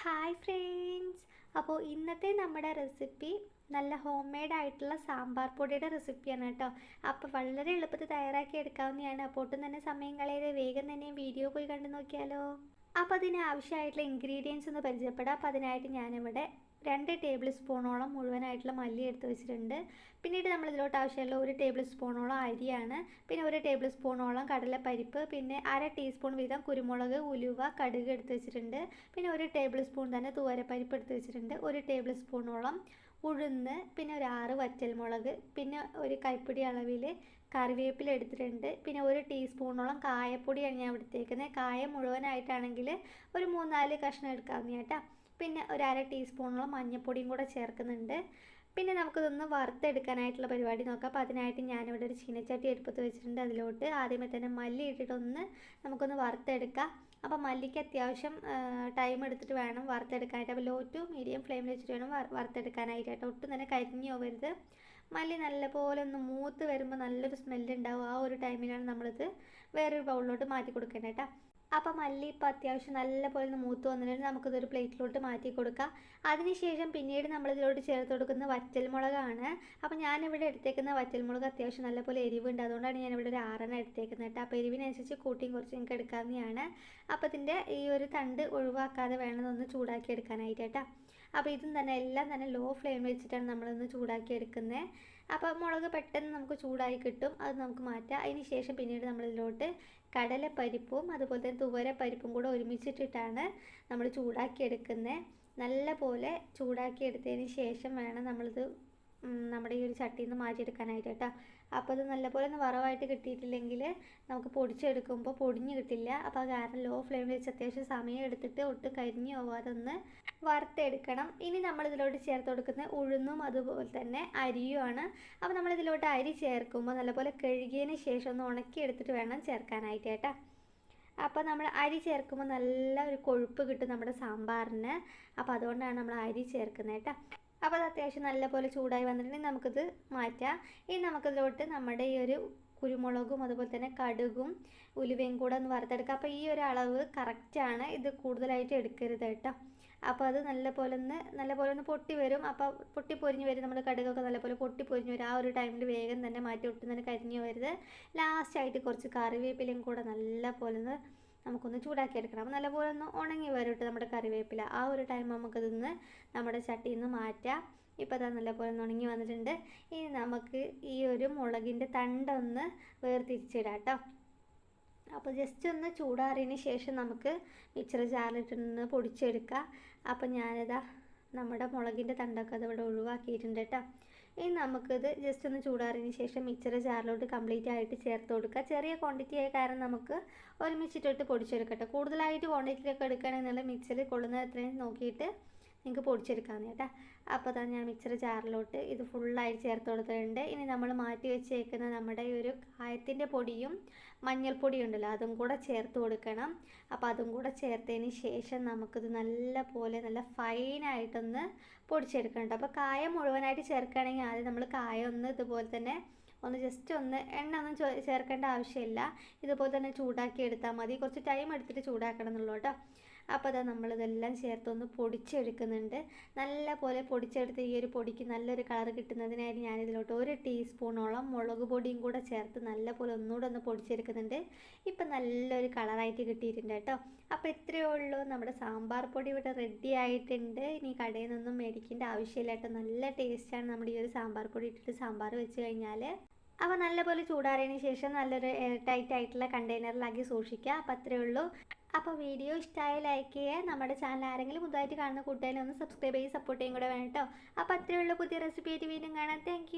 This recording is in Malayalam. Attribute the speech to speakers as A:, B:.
A: ഹായ് ഫ്രണ്ട്സ് അപ്പോൾ ഇന്നത്തെ നമ്മുടെ റെസിപ്പി നല്ല ഹോം മെയ്ഡ് ആയിട്ടുള്ള സാമ്പാർ പൊടിയുടെ റെസിപ്പിയാണ് കേട്ടോ. അപ്പോൾ വളരെ എളുപ്പത്തിൽ തയ്യാറാക്കി എടുക്കാവുന്നതാണ്. അപ്പോൾ ഒട്ടും തന്നെ സമയം കളയാതെ വേഗം തന്നെ വീഡിയോ പോയി കണ്ടു നോക്കിയാലോ. അപ്പോൾ അതിന് ആവശ്യമായിട്ടുള്ള ഇൻഗ്രീഡിയൻസ് ഒന്ന് പരിചയപ്പെടാം. അപ്പോൾ അതിനായിട്ട് ഞാനിവിടെ രണ്ട് ടേബിൾ സ്പൂണോളം മുഴുവനായിട്ടുള്ള മല്ലി എടുത്ത് വെച്ചിട്ടുണ്ട്. പിന്നീട് നമ്മൾ ഇതിലോട്ട് ആവശ്യമുള്ള ഒരു ടേബിൾ സ്പൂണോളം അരിയാണ്. പിന്നെ ഒരു ടേബിൾ സ്പൂണോളം കടലപ്പരിപ്പ് പിന്നെ അര ടീസ്പൂൺ വീതം കുരുമുളക് ഉലുവ കടുക് എടുത്ത് വെച്ചിട്ടുണ്ട്. പിന്നെ ഒരു ടേബിൾ സ്പൂൺ തന്നെ തൂവരപ്പരിപ്പ് എടുത്ത് വെച്ചിട്ടുണ്ട്. ഒരു ടേബിൾ സ്പൂണോളം ഉഴുന്ന് പിന്നെ ഒരു ആറ് വറ്റൽമുളക് പിന്നെ ഒരു കൈപ്പിടി അളവിൽ കറിവേപ്പില എടുത്തിട്ടുണ്ട്. പിന്നെ ഒരു ടീസ്പൂണോളം കായപ്പൊടിയാണ് ഞാൻ എടുത്തേക്കുന്നത്. കായ മുഴുവനായിട്ടാണെങ്കിൽ ഒരു മൂന്നാൽ കഷ്ണം എടുക്കാവുന്ന കേട്ടോ. പിന്നെ ഒരു അര ടീസ്പൂണോളം മഞ്ഞൾപ്പൊടിയും കൂടെ ചേർക്കുന്നുണ്ട്. പിന്നെ നമുക്കിതൊന്ന് വറുത്തെടുക്കാനായിട്ടുള്ള പരിപാടി നോക്കാം. അപ്പോൾ അതിനായിട്ട് ഞാനിവിടെ ഒരു ചീനച്ചട്ടി എടുപ്പത്ത് വെച്ചിട്ടുണ്ട്. അതിലോട്ട് ആദ്യമേ തന്നെ മല്ലി ഇട്ടിട്ടൊന്ന് നമുക്കൊന്ന് വറുത്തെടുക്കാം. അപ്പോൾ മല്ലിക്ക് അത്യാവശ്യം ടൈം എടുത്തിട്ട് വേണം വറുത്തെടുക്കാനായിട്ട്. അപ്പോൾ ലോ ടു മീഡിയം ഫ്ലെയിമിൽ വെച്ചിട്ട് വേണം വറുത്തെടുക്കാനായിട്ട് കേട്ടോ. ഒട്ടും തന്നെ കരിഞ്ഞു പോകരുത് മല്ലി നല്ലപോലെ ഒന്ന് മൂത്ത് വരുമ്പോൾ നല്ലൊരു സ്മെല്ലുണ്ടാവും ആ ഒരു ടൈമിലാണ് നമ്മളിത് വേറൊരു ബൗളിലോട്ട് മാറ്റി കൊടുക്കേണ്ടത് കേട്ടോ അപ്പോൾ മല്ലി ഇപ്പോൾ അത്യാവശ്യം നല്ലപോലെ ഒന്ന് മൂത്ത് വന്നിട്ടുണ്ട്. നമുക്കിതൊരു പ്ലേറ്റിലോട്ട് മാറ്റി കൊടുക്കാം. അതിനുശേഷം പിന്നീട് നമ്മളിതിലോട്ട് ചേർത്ത് കൊടുക്കുന്ന വറ്റൽമുളകാണ്. അപ്പോൾ ഞാനിവിടെ എടുത്തേക്കുന്ന വറ്റൽമുളക് അത്യാവശ്യം നല്ലപോലെ എരിവുണ്ട്. അതുകൊണ്ടാണ് ഞാനിവിടെ ഒരു ആറെണ്ണം എടുത്തേക്കുന്നത് കേട്ടോ. അപ്പോൾ എരിവിനനുസരിച്ച് കൂട്ടിയും കുറച്ച് നിങ്ങൾക്ക് എടുക്കാവുന്നതാണ്. അപ്പോൾ ഇതിന്റെ ഈ ഒരു തണ്ട് ഒഴിവാക്കാതെ വേണം ഒന്ന് ചൂടാക്കി എടുക്കാനായിട്ട് കേട്ടോ. അപ്പോൾ ഇതും തന്നെ എല്ലാം തന്നെ ലോ ഫ്ലെയിം വെച്ചിട്ടാണ് നമ്മളൊന്ന് ചൂടാക്കി എടുക്കുന്നത് അപ്പോൾ മുളക് പെട്ടെന്ന് നമുക്ക് ചൂടായി കിട്ടും. അത് നമുക്ക് മാറ്റാം. അതിന് ശേഷം പിന്നീട് നമ്മളിതിലോട്ട് കടലപ്പരിപ്പും അതുപോലെ തന്നെ തുവരപ്പരിപ്പും കൂടെ ഒരുമിച്ചിട്ടിട്ടാണ് നമ്മൾ ചൂടാക്കി എടുക്കുന്നത് നല്ല പോലെ ചൂടാക്കി എടുത്തതിന് ശേഷം വേണം നമ്മളിത് നമ്മുടെ ഈ ഒരു ചട്ടിയിൽ നിന്ന് മാറ്റിയെടുക്കാനായിട്ട് കേട്ടോ. അപ്പോൾ അത് നല്ലപോലെ ഒന്ന് വറവായിട്ട് കിട്ടിയിട്ടില്ലെങ്കിൽ നമുക്ക് പൊടിച്ചെടുക്കുമ്പോൾ പൊടിഞ്ഞ് കിട്ടില്ല. അപ്പോൾ കാരണം ലോ ഫ്ലെയിമിൽ വെച്ച് അത്യാവശ്യം സമയം എടുത്തിട്ട് ഒട്ടും കരിഞ്ഞു പോവാതെ ഒന്ന് വറുത്തെടുക്കണം. ഇനി നമ്മൾ ഇതിലോട്ട് ചേർത്ത് കൊടുക്കുന്ന ഉഴുന്നും അതുപോലെ തന്നെ അരിയുമാണ് അപ്പോൾ നമ്മൾ ഇതിലോട്ട് അരി ചേർക്കുമ്പോൾ നല്ലപോലെ കഴുകിയതിന് ശേഷം ഒന്ന് ഉണക്കി എടുത്തിട്ട് വേണം ചേർക്കാനായിട്ട് കേട്ടോ. അപ്പോൾ നമ്മൾ അരി ചേർക്കുമ്പോൾ നല്ല ഒരു കൊഴുപ്പ് കിട്ടും നമ്മുടെ സാമ്പാറിന്. അപ്പോൾ അതുകൊണ്ടാണ് നമ്മൾ അരി ചേർക്കുന്നത് കേട്ടോ. അപ്പോൾ അത് അത്യാവശ്യം നല്ലപോലെ ചൂടായി വന്നിട്ടുണ്ടെങ്കിൽ നമുക്കിത് മാറ്റാം. ഇനി നമുക്കിതിലോട്ട് നമ്മുടെ ഈ ഒരു കുരുമുളകും അതുപോലെ തന്നെ കടുകും ഉലുവയും കൂടെ ഒന്ന് വറുത്തെടുക്കുക അപ്പോൾ ഈ ഒരു അളവ് കറക്റ്റാണ് ഇത് കൂടുതലായിട്ട് എടുക്കരുത് കേട്ടോ. അപ്പോൾ അത് നല്ലപോലെ ഒന്ന് നല്ലപോലെ ഒന്ന് പൊട്ടി വരും. അപ്പോൾ പൊട്ടി പൊരിഞ്ഞ് വരും നമ്മുടെ കടുകൊക്കെ നല്ലപോലെ പൊട്ടി പൊരിഞ്ഞ് വരും. ആ ഒരു ടൈമിൽ വേഗം തന്നെ മാറ്റി ഒട്ടും തന്നെ കരിഞ്ഞു വരുത് ലാസ്റ്റായിട്ട് കുറച്ച് കറിവേപ്പിലയും കൂടെ നല്ലപോലെ ഒന്ന് നമുക്കൊന്ന് ചൂടാക്കി എടുക്കണം അപ്പോൾ നല്ലപോലെ ഒന്ന് ഉണങ്ങി വരും കേട്ടോ നമ്മുടെ കറിവേപ്പില. ആ ഒരു ടൈം നമുക്കതൊന്ന് നമ്മുടെ ചട്ടിയിൽ നിന്ന് മാറ്റാം. ഇപ്പോൾ അതാ നല്ലപോലെ ഒന്ന് ഉണങ്ങി വന്നിട്ടുണ്ട്. ഇനി നമുക്ക് ഈ ഒരു മുളകിന്റെ തണ്ടൊന്ന് വേർതിരിച്ചിടാം കേട്ടോ. അപ്പോൾ ജസ്റ്റ് ഒന്ന് ചൂടാറിയതിന് ശേഷം നമുക്ക് മിക്സർ ജാറിലിട്ടൊന്ന് പൊടിച്ചെടുക്കാം. അപ്പോൾ ഞാനിതാ നമ്മുടെ മുളകിന്റെ തണ്ടൊക്കെ അതിവിടെ ഒഴിവാക്കിയിട്ടുണ്ട് കേട്ടോ. ഇനി നമുക്കിത് ജസ്റ്റ് ഒന്ന് ചൂടാറിയതിന് ശേഷം മിക്സർ ജാറിലോട്ട് കംപ്ലീറ്റ് ആയിട്ട് ചേർത്ത് കൊടുക്കുക. ചെറിയ ക്വാണ്ടിറ്റി ആയ കാരണം നമുക്ക് ഒരുമിച്ചിട്ടിട്ട് പൊടിച്ചെടുക്കട്ടെ. കൂടുതലായിട്ട് ക്വാണ്ടിറ്റിയിലൊക്കെ എടുക്കുകയാണെന്നുള്ള മിക്സിൽ കൊള്ളുന്ന അത്രയും നോക്കിയിട്ട് നിങ്ങൾക്ക് പൊടിച്ചെടുക്കാമെന്ന് കേട്ടോ. അപ്പോൾ തന്നെ ഞാൻ മിക്സർ ജാറിലോട്ട് ഇത് ഫുള്ളായിട്ട് ചേർത്ത് കൊടുത്തിട്ടുണ്ട്. ഇനി നമ്മൾ മാറ്റി വെച്ചേക്കുന്ന നമ്മുടെ ഈ ഒരു കായത്തിന്റെ പൊടിയും മഞ്ഞൾപ്പൊടിയും ഉണ്ടല്ലോ അതും കൂടെ ചേർത്ത് കൊടുക്കണം. അപ്പോൾ അതും കൂടെ ചേർത്തതിന് ശേഷം നമുക്കിത് നല്ല പോലെ നല്ല ഫൈനായിട്ടൊന്ന് പൊടിച്ചെടുക്കണം അപ്പോൾ കായ മുഴുവനായിട്ട് ചേർക്കുകയാണെങ്കിൽ ആദ്യം നമ്മൾ കായ ഒന്ന് ഇതുപോലെ തന്നെ ഒന്ന് ജസ്റ്റ് ഒന്ന് എണ്ണ ഒന്നും ചേർക്കേണ്ട ആവശ്യമില്ല. ഇതുപോലെ തന്നെ ചൂടാക്കി എടുത്താൽ മതി. കുറച്ച് ടൈം എടുത്തിട്ട് ചൂടാക്കണം എന്നുള്ളൂ കേട്ടോ. അപ്പോൾ അതാ നമ്മളിതെല്ലാം ചേർത്തൊന്ന് പൊടിച്ചെടുക്കുന്നുണ്ട്. നല്ല പോലെ പൊടിച്ചെടുത്ത് ഈ ഒരു പൊടിക്ക് നല്ലൊരു കളർ കിട്ടുന്നതിനായിട്ട് ഞാനിതിലോട്ട് ഒരു ടീസ്പൂണോളം മുളക് പൊടിയും കൂടെ ചേർത്ത് നല്ലപോലെ ഒന്നുകൂടെ ഒന്ന് പൊടിച്ചെടുക്കുന്നുണ്ട്. ഇപ്പം നല്ലൊരു കളറായിട്ട് കിട്ടിയിട്ടുണ്ട് കേട്ടോ. അപ്പോൾ ഇത്രയേ ഉള്ളൂ. നമ്മുടെ സാമ്പാർ പൊടി ഇവിടെ റെഡി ആയിട്ടുണ്ട്. ഇനി കടയിൽ നിന്നും മേടിക്കേണ്ട ആവശ്യമില്ല കേട്ടോ. നല്ല ടേസ്റ്റാണ് നമ്മുടെ ഈ ഒരു സാമ്പാർ പൊടി ഇട്ടിട്ട് സാമ്പാർ വെച്ച് കഴിഞ്ഞാൽ. അപ്പോൾ നല്ലപോലെ ചൂടാറിയതിന് ശേഷം നല്ലൊരു എയർ ടൈറ്റ് ആയിട്ടുള്ള കണ്ടെയ്നറിലാക്കി സൂക്ഷിക്കുക. അപ്പോൾ അത്രയേ ഉള്ളൂ. അപ്പോൾ വീഡിയോ ഇഷ്ടമായ ലൈക്ക് ചെയ്യുക. നമ്മുടെ ചാനൽ ആരെങ്കിലും പുതുതായിട്ട് കാണുന്ന കൂട്ടുകാരെ ഒന്ന് സബ്സ്ക്രൈബ് ചെയ്ത് സപ്പോർട്ട് ചെയ്യും കൂടെ വേണം കേട്ടോ അപ്പോൾ അത്രയേ ഉള്ളൂ പുതിയ റെസിപ്പി ആയിട്ട് വീണ്ടും കാണാം. താങ്ക്